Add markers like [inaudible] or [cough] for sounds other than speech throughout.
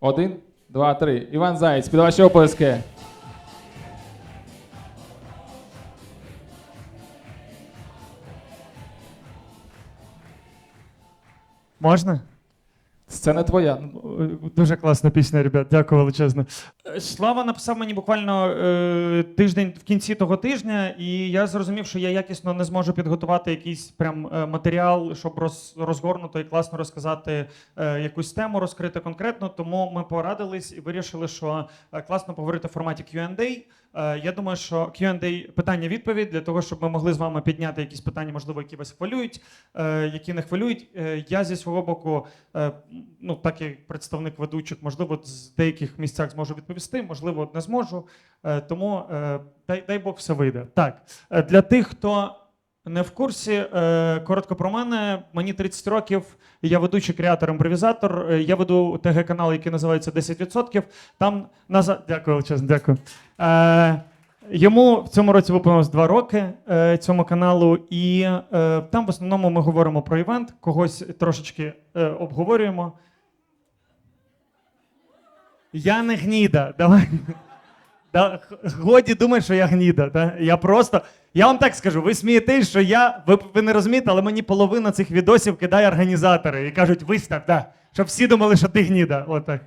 Один, два, три. Іван Заєць, під ваші оплески. Можна? Сцена твоя. Дуже класна пісня, ребят. Дякую величезно. Е, Слава написав мені буквально е, тиждень в кінці того тижня, і я зрозумів, що я якісно не зможу підготувати якийсь прям е, матеріал, щоб роз, розгорнуто і класно розказати е, якусь тему, розкрити конкретно. Тому ми порадились і вирішили, що е, класно поговорити в форматі Q&A. Е, Я думаю, що Q&A питання-відповідь для того, щоб ми могли з вами підняти якісь питання, можливо, які вас хвилюють, е, які не хвилюють. Е, Я зі свого боку, ну так як представник ведучих, можливо, з деяких місцях зможу відповісти, можливо, не зможу. Тому дай, дай Бог все вийде. Так, для тих, хто не в курсі, е, коротко про мене. Мені 30 років. Я ведучий креатор імпровізатор. Е, Я веду ТГ канал, який називається 10%. Там назад. Дякую, величезно, дякую. Е, Йому в цьому році виповнилось два роки цьому каналу, і там в основному ми говоримо про івент, когось трошечки обговорюємо. Я не гніда. Давай. Да, годі думати, що я гніда. Да? Я просто. Я вам так скажу, ви смієтесь, що я. Ви, ви не розумієте, але мені половина цих відосів кидає організатори і кажуть, вистав, да, щоб всі думали, що ти гніда. Отак.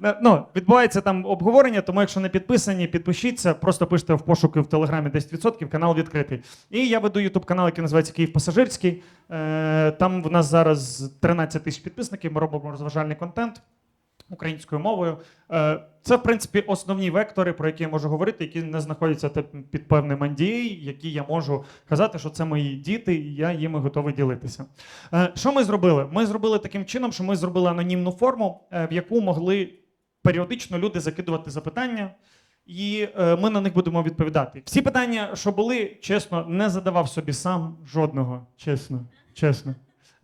Ну, Ну, відбувається там обговорення, тому якщо не підписані, підпишіться, просто пишете в пошуки в Телеграмі 10%, канал відкритий. І я веду Ютуб канал, який називається Київ Пасажирський. Е, там в нас зараз 13 тисяч підписників, ми робимо розважальний контент українською мовою. Е, Це, в принципі, основні вектори, про які я можу говорити, які не знаходяться під певним NDA, які я можу казати, що це мої діти, і я їми готовий ділитися. Е, Що ми зробили? Ми зробили таким чином, що ми зробили анонімну форму, е, в яку могли періодично люди закидувати запитання. І ми на них будемо відповідати. Всі питання, що були, чесно, не задавав собі сам жодного. Чесно, чесно.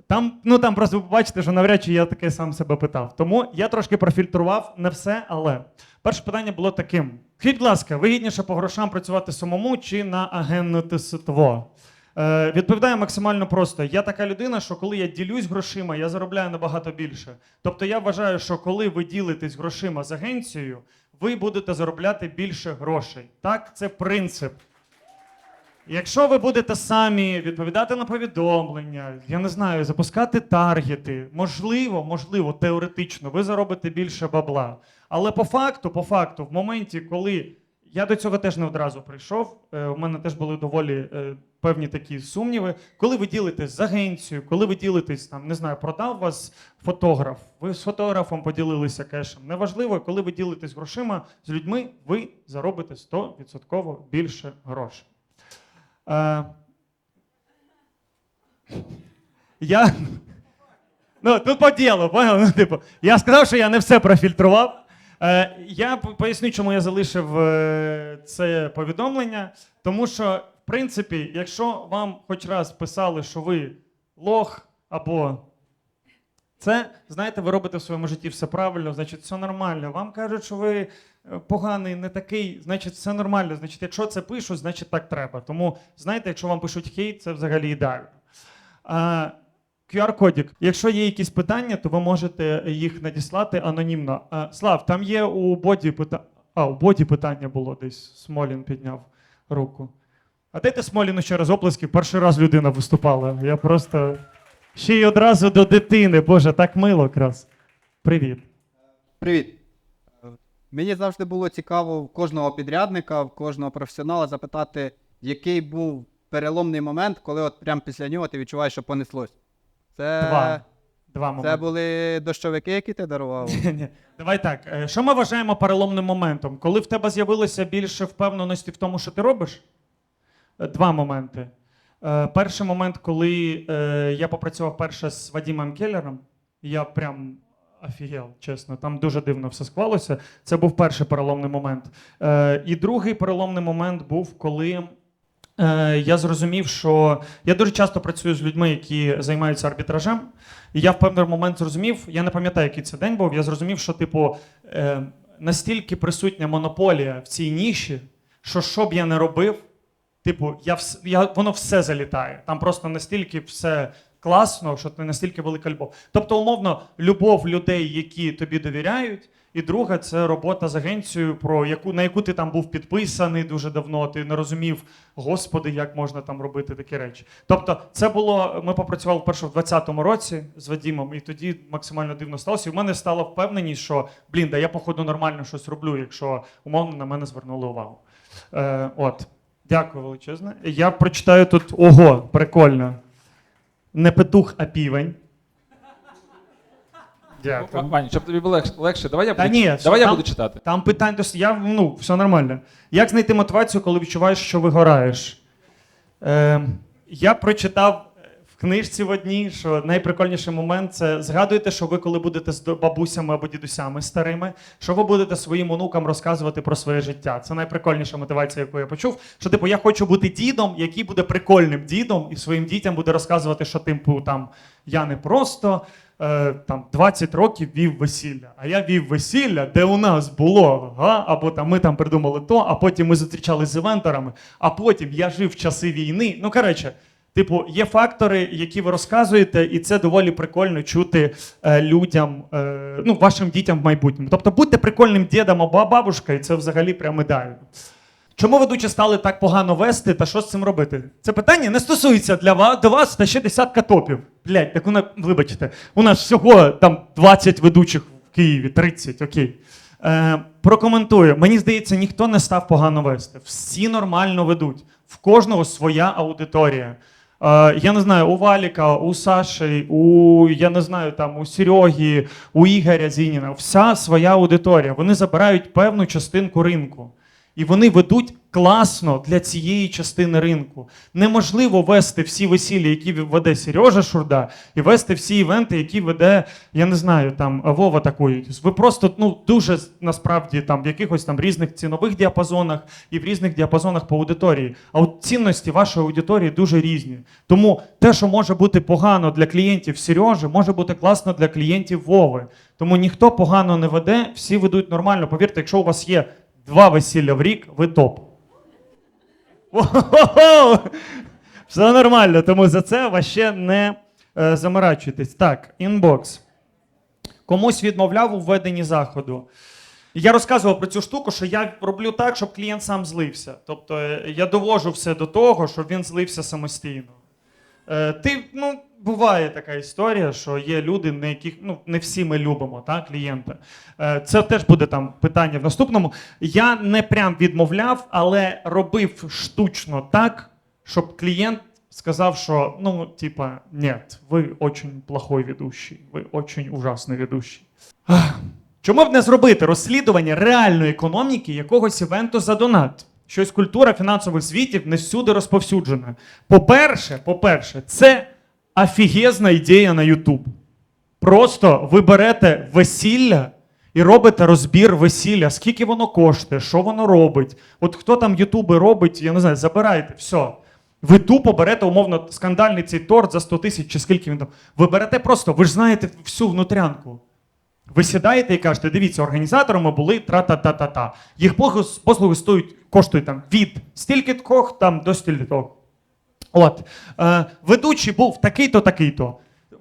Там, ну там просто ви побачите, що навряд чи я таке сам себе питав. Тому я трошки профільтрував не все, але перше питання було таким: Скажіть, будь ласка, вигідніше по грошам працювати самому чи на агентство? Е, відповідаю максимально просто. Я така людина, що коли я ділюсь грошима, я заробляю набагато більше. Тобто я вважаю, що коли ви ділитесь грошима з агенцією, ви будете заробляти більше грошей. Так, це принцип. Якщо ви будете самі відповідати на повідомлення, я не знаю, запускати таргети, можливо, можливо, теоретично, ви заробите більше бабла. Але по факту, по факту, в моменті, коли я до цього теж не одразу прийшов, е, у мене теж були доволі е, певні такі сумніви. Коли ви ділитесь з агенцією, коли ви ділитесь там, не знаю, продав вас фотограф, ви з фотографом поділилися кешем. Неважливо, коли ви ділитесь грошима з людьми, ви заробите 100% більше грошей. Е, я. Ну, тут по ділу, понял? Ну, типу, я сказав, що я не все профільтрував. Е, я поясню, чому я залишив е, це повідомлення. Тому що, в принципі, якщо вам хоч раз писали, що ви лох або це, знаєте, ви робите в своєму житті все правильно, значить, все нормально. Вам кажуть, що ви е, поганий, не такий, значить, все нормально. Значить, якщо це пишуть, значить так треба. Тому, знаєте, якщо вам пишуть хейт, це взагалі ідеально. QR-кодік. Якщо є якісь питання, то ви можете їх надіслати анонімно. А, Слав, там є у боді питання. А, у боді питання було десь. Смолін підняв руку. А дайте Смоліну ще раз оплески. Перший раз людина виступала. Я просто. Ще й одразу до дитини. Боже, так мило якраз. Привіт. Привіт. Мені завжди було цікаво в кожного підрядника, в кожного професіонала запитати, який був переломний момент, коли от прямо після нього ти відчуваєш, що понеслось. Це, Два. Два це були дощовики, які ти дарував. [laughs] Ні, Давай так. е, Що ми вважаємо переломним моментом? Коли в тебе з'явилося більше впевненості в тому, що ти робиш? Е, Два моменти. Е, Перший момент, коли е, я попрацював перше з Вадимом Келлером, я прям офігел, чесно. Там дуже дивно все склалося. Це був перший переломний момент. Е, І другий переломний момент був, коли. Я зрозумів, що я дуже часто працюю з людьми, які займаються арбітражем. І я в певний момент зрозумів, я не пам'ятаю, який це день був. Я зрозумів, що, типу, настільки присутня монополія в цій ніші, що що б я не робив, типу, я, вс- я, воно все залітає. Там просто настільки все класно, що це настільки велика любов. Тобто, умовно, любов людей, які тобі довіряють, І друге, це робота з агенцією, про яку на яку ти там був підписаний дуже давно. Ти не розумів, господи, як можна там робити такі речі. Тобто, це було. Ми попрацювали вперше в 20-му році з Вадімом, і тоді максимально дивно сталося. І в мене стала впевненість, що блін, да я походу нормально щось роблю, якщо умовно на мене звернули увагу. Е, от, дякую величезне. Я прочитаю тут ого, прикольно. Не петух, а півень. Дякую. Вань, щоб тобі було легше, легше давай я Та буду, ні, давай я там- буду читати. Там питань дос... я, ну, все нормально. Як знайти мотивацію, коли відчуваєш, що вигораєш? Е, я прочитав книжці в одній, що найприкольніший момент це згадуйте, що ви, коли будете з бабусями або дідусями старими, що ви будете своїм онукам розказувати про своє життя. Це найприкольніша мотивація, яку я почув. Що, типу, я хочу бути дідом, який буде прикольним дідом, і своїм дітям буде розказувати, що типу там я не просто е, там 20 років вів весілля. А я вів весілля, де у нас було, га? або там ми там придумали то, а потім ми зустрічалися з івенторами, а потім я жив в часи війни. Ну коротше. Типу, є фактори, які ви розказуєте, і це доволі прикольно чути е, людям, е, ну, вашим дітям в майбутньому. Тобто будьте прикольним дідом або бабушкою, це взагалі прям ідеально. Чому ведучі стали так погано вести та що з цим робити? Це питання не стосується для вас, до вас та ще десятка топів. Блять, так у нас, вибачте, у нас всього там 20 ведучих в Києві, 30, окей. Е, прокоментую. Мені здається, ніхто не став погано вести. Всі нормально ведуть. В кожного своя аудиторія. Я не знаю, у Валіка, у Саші, у я не знаю, там у Сереги, у Ігоря Зініна. Вся своя аудиторія. Вони забирають певну частинку ринку. І вони ведуть класно для цієї частини ринку. Неможливо вести всі весілля, які веде Сережа Шурда, і вести всі івенти, які веде, я не знаю, там Вова такої. Ви просто ну дуже насправді там в якихось там різних цінових діапазонах і в різних діапазонах по аудиторії. А от цінності вашої аудиторії дуже різні. Тому те, що може бути погано для клієнтів Сережі, може бути класно для клієнтів Вови. Тому ніхто погано не веде, всі ведуть нормально. Повірте, якщо у вас є два весілля в рік, ви топ. Все нормально, тому за це вас ще не е, заморачуйтесь. Так, інбокс. Комусь відмовляв у введенні заходу. Я розказував про цю штуку, що я роблю так, щоб клієнт сам злився. Тобто е, я довожу все до того, щоб він злився самостійно. Е, ти, ну, буває така історія, що є люди, на яких ну, не всі ми любимо, так, клієнта. Е, це теж буде там питання в наступному. Я не прям відмовляв, але робив штучно так, щоб клієнт сказав, що ну, типа, ні, ви очень плохой ведущий, ви очень ужасний ведущий. Чому б не зробити розслідування реальної економіки якогось івенту за донат? Щось культура фінансових звітів не всюди розповсюджена. По-перше, по-перше, це офігезна ідея на YouTube. Просто ви берете весілля і робите розбір весілля, скільки воно коштує, що воно робить. От хто там Ютуби робить, я не знаю, забирайте, все. Ви тупо берете, умовно, скандальний цей торт за 100 тисяч чи скільки він там. Ви берете просто, ви ж знаєте всю внутрянку. Ви сідаєте і кажете, дивіться, організаторами були тра-та-та-та-та. Їх послуги, стоять, коштують там від стільки-то там до стільки-то. От. Е, ведучий був такий-то, такий-то.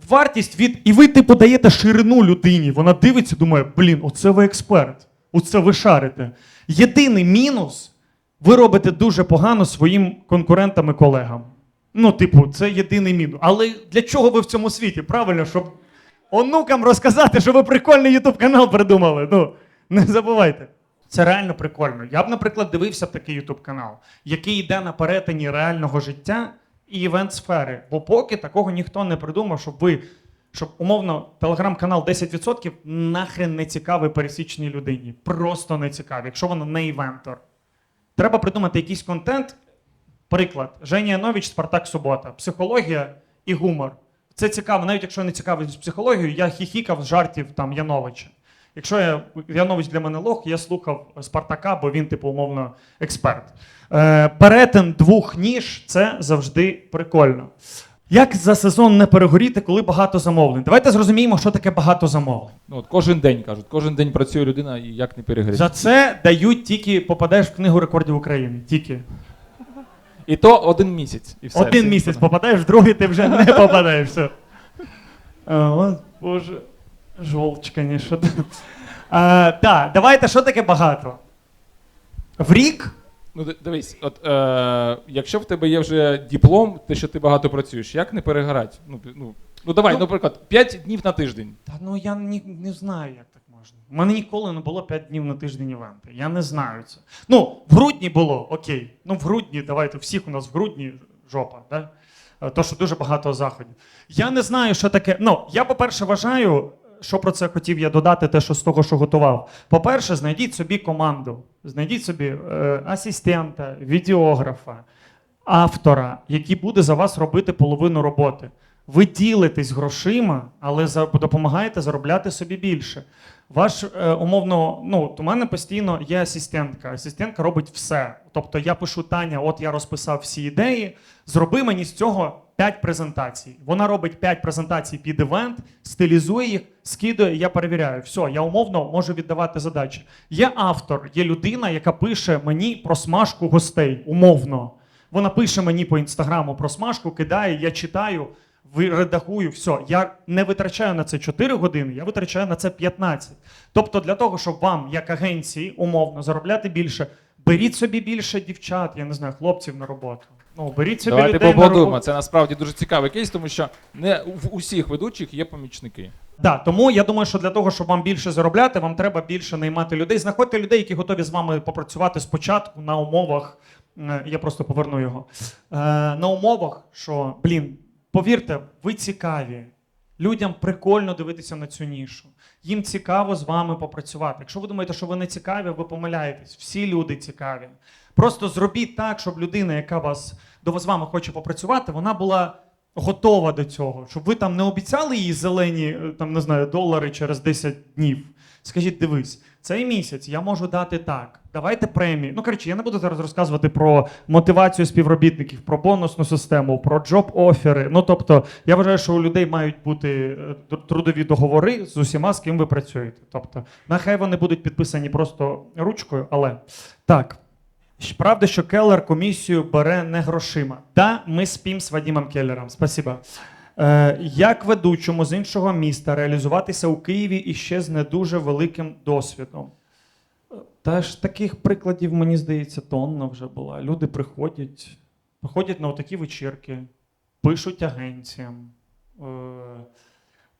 Вартість від. І ви, типу, даєте ширину людині. Вона дивиться, думає, блін, оце ви експерт. Оце ви шарите. Єдиний мінус, ви робите дуже погано своїм конкурентам і колегам. Ну, типу, це єдиний мінус. Але для чого ви в цьому світі? Правильно, щоб онукам розказати, що ви прикольний ютуб канал придумали. Ну, не забувайте. Це реально прикольно. Я б, наприклад, дивився такий ютуб канал, який йде на перетині реального життя і івент сфери. Бо поки такого ніхто не придумав, щоб ви, щоб умовно телеграм-канал 10% нахрен не цікавий пересічній людині. Просто не цікавий, якщо воно не івентор. Треба придумати якийсь контент. Приклад: Женя Янович, Спартак Субота, психологія і гумор. Це цікаво, навіть якщо не цікавий з психологією, я хіхікав з жартів там Яновича. Якщо я Янович для мене лох, я слухав Спартака, бо він, типу, умовно, експерт. Е, перетин двох ніж це завжди прикольно. Як за сезон не перегоріти, коли багато замовлень? Давайте зрозуміємо, що таке багато замовлень. Ну, от кожен день кажуть, кожен день працює людина і як не перегріти. За це дають тільки попадаєш в книгу рекордів України. Тільки. І то один місяць. І все. Один місяць попадаєш, в другий ти вже не попадаєш. Все. А, от, Боже, жолч, звісно. Так, давайте, що таке багато? В рік? Ну, ди- дивись, от е, якщо в тебе є вже диплом, те, що ти багато працюєш, як не перегорати? Ну, пі- ну, ну давай, Ну- наприклад, 5 днів на тиждень. Та ну я ні, не знаю, як так можна. У мене ніколи не було 5 днів на тиждень івенти. Я не знаю це. Ну, в грудні було, окей. Ну, в грудні, давайте, всіх у нас в грудні жопа, да? Е, То, що дуже багато заходів. Я не знаю, що таке. Ну, я, по-перше, вважаю, що про це хотів я додати, те, що з того, що готував. По-перше, знайдіть собі команду, знайдіть собі е, асистента, відеографа, автора, який буде за вас робити половину роботи. Ви ділитесь грошима, але допомагаєте заробляти собі більше. Ваш е, умовно, ну у мене постійно є асистентка. Асистентка робить все. Тобто я пишу Таня, от я розписав всі ідеї. Зроби мені з цього 5 презентацій. Вона робить 5 презентацій під івент, стилізує їх, скидує, я перевіряю. Все, я умовно можу віддавати задачі. Є автор, є людина, яка пише мені про смажку гостей, умовно. Вона пише мені по інстаграму про смажку, кидає, я читаю, редагую, все. Я не витрачаю на це 4 години, я витрачаю на це 15. Тобто, для того, щоб вам, як агенції, умовно заробляти більше, беріть собі більше дівчат, я не знаю, хлопців на роботу. Ну, беріть собі Давайте людей на поаплодуємо. роботу. Це насправді дуже цікавий кейс, тому що не в усіх ведучих є помічники. Да, тому я думаю, що для того, щоб вам більше заробляти, вам треба більше наймати людей. Знаходьте людей, які готові з вами попрацювати спочатку на умовах. е, Я просто поверну його. Е, на умовах, що, блін, повірте, ви цікаві. Людям прикольно дивитися на цю нішу. Їм цікаво з вами попрацювати. Якщо ви думаєте, що ви не цікаві, ви помиляєтесь. Всі люди цікаві. Просто зробіть так, щоб людина, яка вас до з вами хоче попрацювати, вона була готова до цього, щоб ви там не обіцяли їй зелені е, там не знаю долари через 10 днів. Скажіть, дивись, цей місяць я можу дати так. Давайте премії. Ну коротше, я не буду зараз розказувати про мотивацію співробітників, про бонусну систему, про джоб офери. Ну тобто, я вважаю, що у людей мають бути е, трудові договори з усіма, з ким ви працюєте. Тобто, нехай вони будуть підписані просто ручкою, але так. Правда, що Келлер комісію бере не грошима. Да, ми спім з Вадимом Келлером. Спасибо. Е, як ведучому з іншого міста реалізуватися у Києві і ще з не дуже великим досвідом? Та ж таких прикладів, мені здається, тонна вже була. Люди приходять, приходять на такі вечірки, пишуть агенціям, е,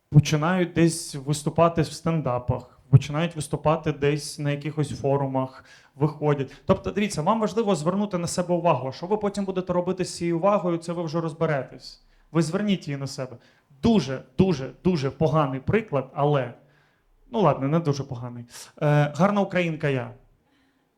починають десь виступати в стендапах, починають виступати десь на якихось форумах, виходять. Тобто, дивіться, вам важливо звернути на себе увагу. Що ви потім будете робити з цією увагою, це ви вже розберетесь. Ви зверніть її на себе. Дуже, дуже, дуже поганий приклад, але ну ладно, не дуже поганий. Е, гарна українка я.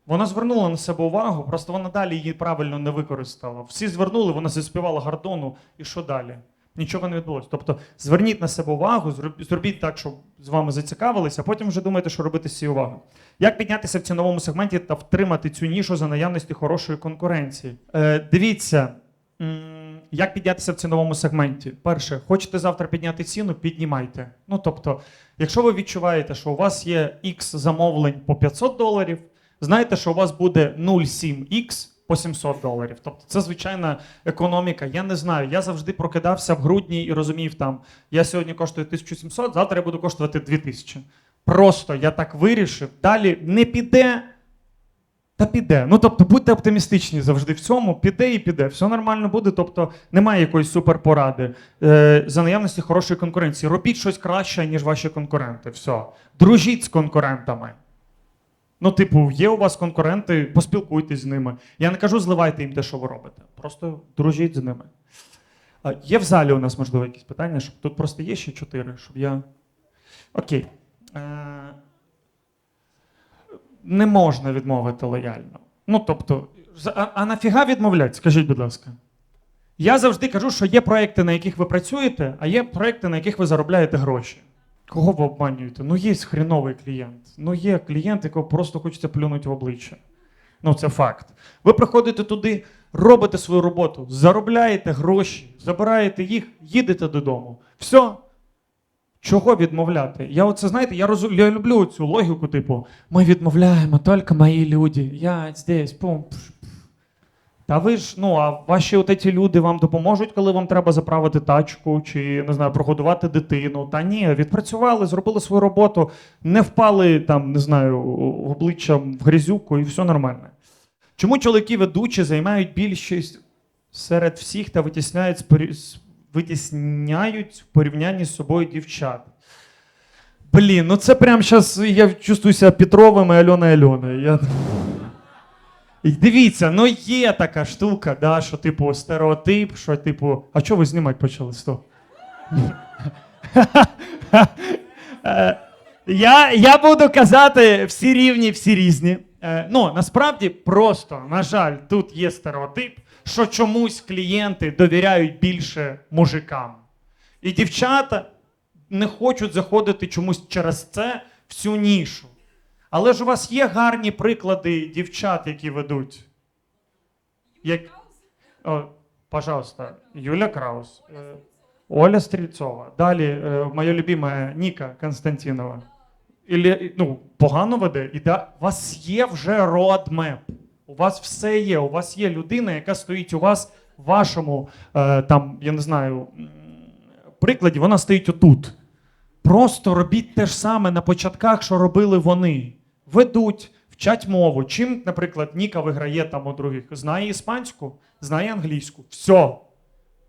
Вона звернула на себе увагу, просто вона далі її правильно не використала. Всі звернули, вона заспівала Гордону, і що далі? Нічого не відбулося. Тобто зверніть на себе увагу, зробіть так, щоб з вами зацікавилися, а потім вже думайте, що робити з цією увагою. Як піднятися в ціновому сегменті та втримати цю нішу за наявності хорошої конкуренції? Е, дивіться, як піднятися в ціновому сегменті? Перше, хочете завтра підняти ціну, піднімайте. Ну тобто, якщо ви відчуваєте, що у вас є X замовлень по 500 доларів, знаєте, що у вас буде 0,7X по 700 доларів. Тобто це звичайна економіка. Я не знаю. Я завжди прокидався в грудні і розумів там, я сьогодні коштую 1700, завтра я буду коштувати 2000. Просто я так вирішив. Далі не піде. Та піде. Ну тобто будьте оптимістичні завжди в цьому. Піде і піде. Все нормально буде. Тобто немає якоїсь суперпоради. Е, за наявності хорошої конкуренції. Робіть щось краще, ніж ваші конкуренти. Все. Дружіть з конкурентами. Ну, типу, є у вас конкуренти, поспілкуйтесь з ними. Я не кажу, зливайте їм те, що ви робите. Просто дружіть з ними. Є в залі у нас, можливо, якісь питання, щоб тут просто є ще чотири, щоб я. Окей. Е, не можна відмовити лояльно. Ну, тобто, а, а нафіга відмовляти? Скажіть, будь ласка. Я завжди кажу, що є проекти, на яких ви працюєте, а є проекти, на яких ви заробляєте гроші. Кого ви обманюєте? Ну, є хріновий клієнт. Ну, є клієнт, якого просто хочеться плюнути в обличчя. Ну, це факт. Ви приходите туди, робите свою роботу, заробляєте гроші, забираєте їх, їдете додому. Все. Чого відмовляти? Я оце знаєте, я розу... я люблю цю логіку, типу, ми відмовляємо тільки мої люди. Я здесь, пум. пш, пш». Та ви ж, ну, а ваші от ці люди вам допоможуть, коли вам треба заправити тачку чи не знаю, прогодувати дитину. Та ні, відпрацювали, зробили свою роботу, не впали там, не знаю, обличчям в грязюку і все нормально. Чому чоловіки ведучі займають більшість серед всіх та витісняють, витісняють в порівнянні з собою дівчат? Блін, ну це прям зараз я чувствую себе Петровим і Альоною Альоною. Я... І дивіться, ну є така штука, да, що типу стереотип, що типу, а чого ви знімати почали з того? [laughs] Я, я буду казати всі рівні, всі різні. Е, ну, насправді просто, на жаль, тут є стереотип, що чомусь клієнти довіряють більше мужикам. І дівчата не хочуть заходити чомусь через це в цю нішу. Але ж у вас є гарні приклади дівчат, які ведуть. Як... О, пожалуйста, Юля Краус, е, Оля Стрільцова. Далі е, моя любима Ніка Константинова. Ілі, ну, погано веде. І да, у вас є вже родмеп. У вас все є. У вас є людина, яка стоїть у вас в вашому, е, там, я не знаю, прикладі, вона стоїть отут. Просто робіть те ж саме на початках, що робили вони. Ведуть, вчать мову. Чим, наприклад, Ніка виграє там у других? Знає іспанську, знає англійську. Все.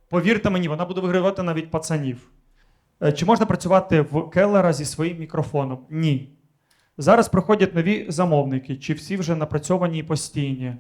Повірте мені, вона буде вигравати навіть пацанів. Е, Чи можна працювати в Келлера зі своїм мікрофоном? Ні. Зараз приходять нові замовники, чи всі вже напрацьовані і постійні.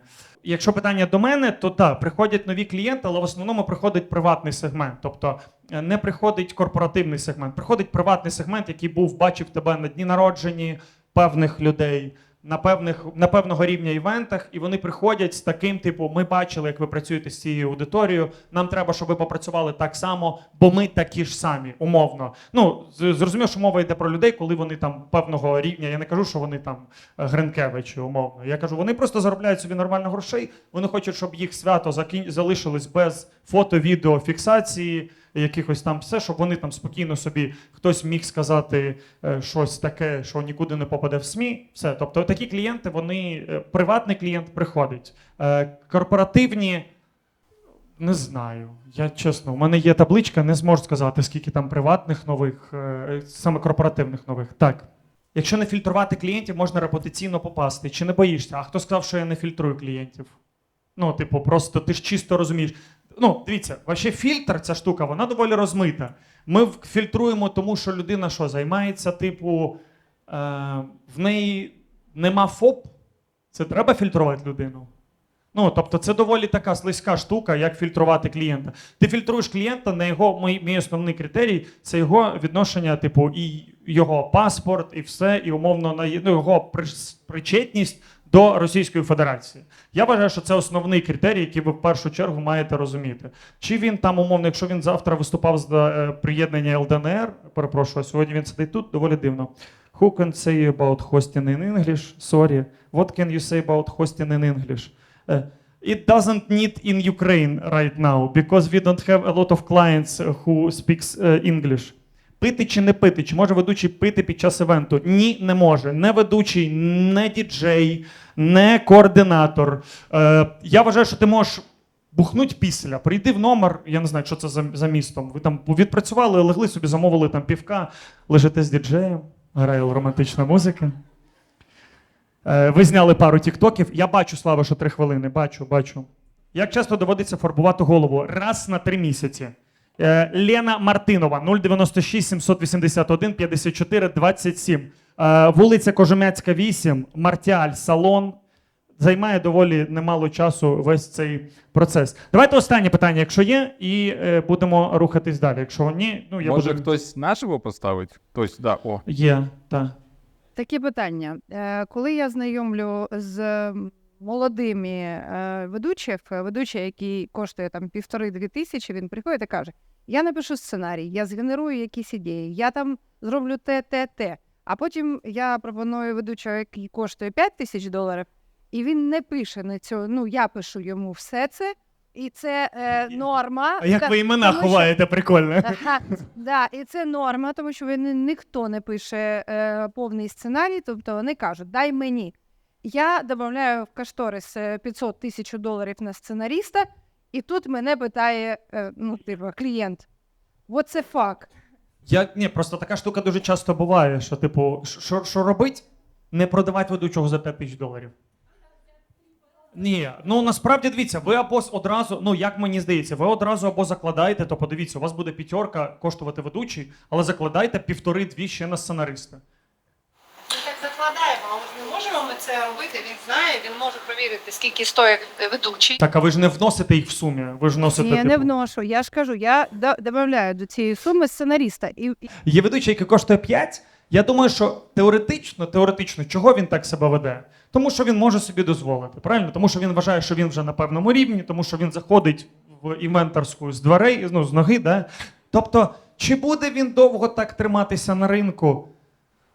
Якщо питання до мене, то так, приходять нові клієнти, але в основному приходить приватний сегмент. Тобто е, не приходить корпоративний сегмент, приходить приватний сегмент, який був, бачив тебе на дні народженні певних людей, на певних на певного рівня івентах, і вони приходять з таким, типу, ми бачили, як ви працюєте з цією аудиторією. Нам треба, щоб ви попрацювали так само, бо ми такі ж самі, умовно. Ну зрозуміло, що мова йде про людей, коли вони там певного рівня. Я не кажу, що вони там е, Гринкевичі, умовно. Я кажу, вони просто заробляють собі нормально грошей. Вони хочуть, щоб їх свято закін... залишилось без фото, відео, фіксації, якихось там все, щоб вони там спокійно собі хтось міг сказати е, щось таке, що нікуди не попаде в СМІ. Все. Тобто такі клієнти, вони е, приватний клієнт приходить. Е, корпоративні. Не знаю. Я чесно, у мене є табличка, не зможу сказати, скільки там приватних нових, саме корпоративних нових. Так. Якщо не фільтрувати клієнтів, можна репутаційно попасти. Чи не боїшся? А хто сказав, що я не фільтрую клієнтів? Ну, типу, просто ти ж чисто розумієш. Ну, дивіться, вообще фільтр, ця штука, вона доволі розмита. Ми фільтруємо, тому що людина що займається, типу, е, в неї нема ФОП. Це треба фільтрувати людину. Ну, тобто, це доволі така слизька штука, як фільтрувати клієнта. Ти фільтруєш клієнта на його мій, мій основний критерій це його відношення, типу, і його паспорт, і все, і умовно на ну, його причетність до Російської Федерації. Я вважаю, що це основний критерій, який ви в першу чергу маєте розуміти. Чи він там, умовно, якщо він завтра виступав з е, приєднання ЛДНР, перепрошую, сьогодні він сидить тут, доволі дивно. Who can say about hosting in English? Sorry. What can you say about hosting in English? Uh, it doesn't need in Ukraine right now because we don't have a lot of clients who speaks uh, English. Пити чи не пити? Чи може ведучий пити під час івенту? Ні, не може. Не ведучий, не діджей, не координатор. Е, я вважаю, що ти можеш бухнуть після. Прийди в номер, я не знаю, що це за, за містом. Ви там відпрацювали, легли собі, замовили там півка, лежите з діджеєм, грає романтична музика. Е, Ви зняли пару тіктоків. Я бачу, Слава, що три хвилини. Бачу, бачу. Як часто доводиться фарбувати голову? Раз на три місяці. Е, Лена Мартинова, 096 781 54 27. Е, Вулиця Кожем'яцька, 8, Мартіаль, салон. Займає доволі немало часу весь цей процес. Давайте останнє питання, якщо є, і е, будемо рухатись далі. Якщо ні, ну я Може буду... хтось наживо поставить? Хтось, да, о. Є, так. Таке питання. Е, Коли я знайомлю з молодими е, ведучих, ведучий, який коштує там півтори-дві тисячі, він приходить і каже: Я напишу сценарій, я згенерую якісь ідеї, я там зроблю те, те, те. А потім я пропоную ведучого, який коштує 5 тисяч доларів, і він не пише на цього. Ну, я пишу йому все це, і це е, норма. А як Та- ви імена тому що- ховаєте, прикольно. Ага, да, і це норма, тому що він, ніхто не пише е, повний сценарій, тобто вони кажуть, дай мені. Я додаю в кошторис е, 500 тисяч доларів на сценаріста, і тут мене питає е, ну, типу, клієнт. What the fuck? Я ні, просто така штука дуже часто буває, що, типу, що, що робить? Не продавати ведучого за 5 тисяч доларів. Ні, ну насправді дивіться, ви або одразу, ну як мені здається, ви одразу або закладаєте, то подивіться, у вас буде п'ятерка коштувати ведучий, але закладайте півтори-дві ще на сценариста. Ми так закладаємо, але ж ми це робити. Він знає, він може перевірити, скільки стоїть ведучий. Так, а ви ж не вносите їх в сумі, ви ж вносите. Ні, я не типу, вношу. Я ж кажу, я додаю до цієї суми сценаріста. І, і Є ведучий, який коштує 5. Я думаю, що теоретично, теоретично, чого він так себе веде? Тому що він може собі дозволити, правильно? Тому що він вважає, що він вже на певному рівні, тому що він заходить в івенторську з дверей, ну, з ноги, да? Тобто, чи буде він довго так триматися на ринку?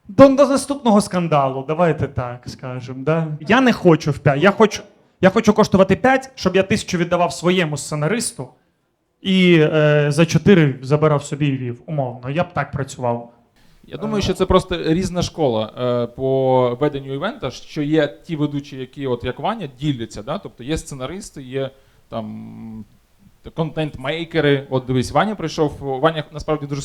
До, наступного скандалу, давайте так скажемо. Да? Я не хочу в 5. Я хочу, я хочу коштувати 5, щоб я тисячу віддавав своєму сценаристу і е, за 4 забирав собі і вів. Умовно. Я б так працював. Я думаю, що це просто різна школа е, по веденню івента, що є ті ведучі, які, от як Ваня, діляться. Да? Тобто є сценаристи, є там контент-мейкери. От дивись, Ваня прийшов. Ваня насправді дуже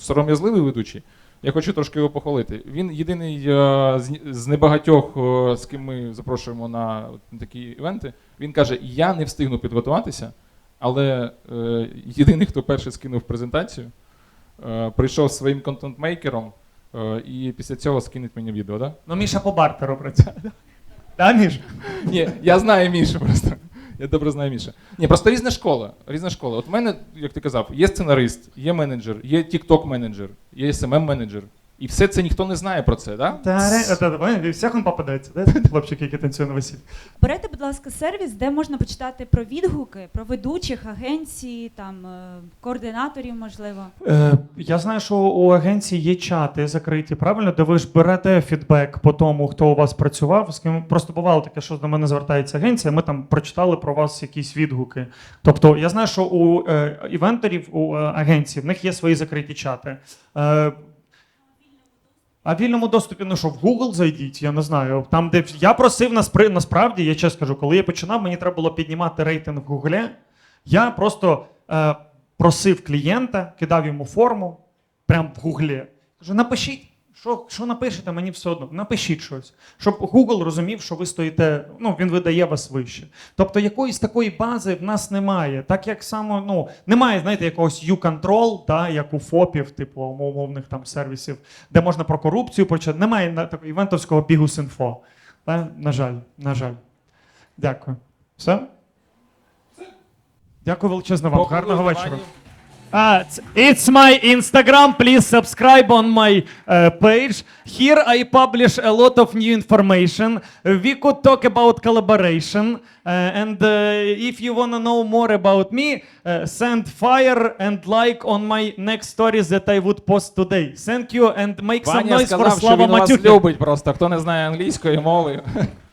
сором'язливий ведучий. Я хочу трошки його похвалити. Він єдиний е, з, небагатьох, е, з ким ми запрошуємо на такі івенти. Він каже: Я не встигну підготуватися, але е, єдиний, хто перший скинув презентацію, прийшов зі своїм контент-мейкером і після цього скинуть мені відео, да? Ну, Міша по бартеру працює. Да, Міш? Ні, я знаю Мішу просто. Я добре знаю Міша. Ні, просто різна школа. Різна школа. От в мене, як ти казав, є сценарист, є менеджер, є тікток-менеджер, є smm менеджер. І все це ніхто не знає про це, да? Та, всіх він попадається, да? [laughs] Хлопчики, які танцюють на весіллі. Берете, будь ласка, сервіс, де можна почитати про відгуки, про ведучих, агенцій, там е, координаторів, можливо. Е, я знаю, що у агенції є чати закриті, правильно, де ви ж берете фідбек по тому, хто у вас працював. З ким просто бувало таке, що до мене звертається агенція. Ми там прочитали про вас якісь відгуки. Тобто, я знаю, що у е, івенторів, у е, агенцій, в них є свої закриті чати. Е, а в вільному доступі, ну що, в Google зайдіть, я не знаю. Там, де я просив наспри- насправді, я чесно кажу, коли я починав, мені треба було піднімати рейтинг в Google. Я просто е, просив клієнта, кидав йому форму прямо в Гуглі. Кажу, напишіть, що, що напишете, мені все одно. Напишіть щось. Щоб Google розумів, що ви стоїте, ну він видає вас вище. Тобто якоїсь такої бази в нас немає. Так як само, ну, немає, знаєте, якогось U-Control, та, як у ФОПів, типу умовних там сервісів, де можна про корупцію почати. Немає такого івентовського бігус-інфо. Та, на жаль, на жаль. Дякую. Все? Дякую величезно вам. Гарного вечора. Uh, it's- it's my Instagram. Please subscribe on my uh, page. Here I publish a lot of new information. We could talk about collaboration. Uh, and uh, if you want to know more about me, uh, send fire and like on my next stories that I would post today. Thank you and make some Ваня noise for сказав, що Slava він вас Matюхін. любить просто. Хто не знає англійської мови. [laughs]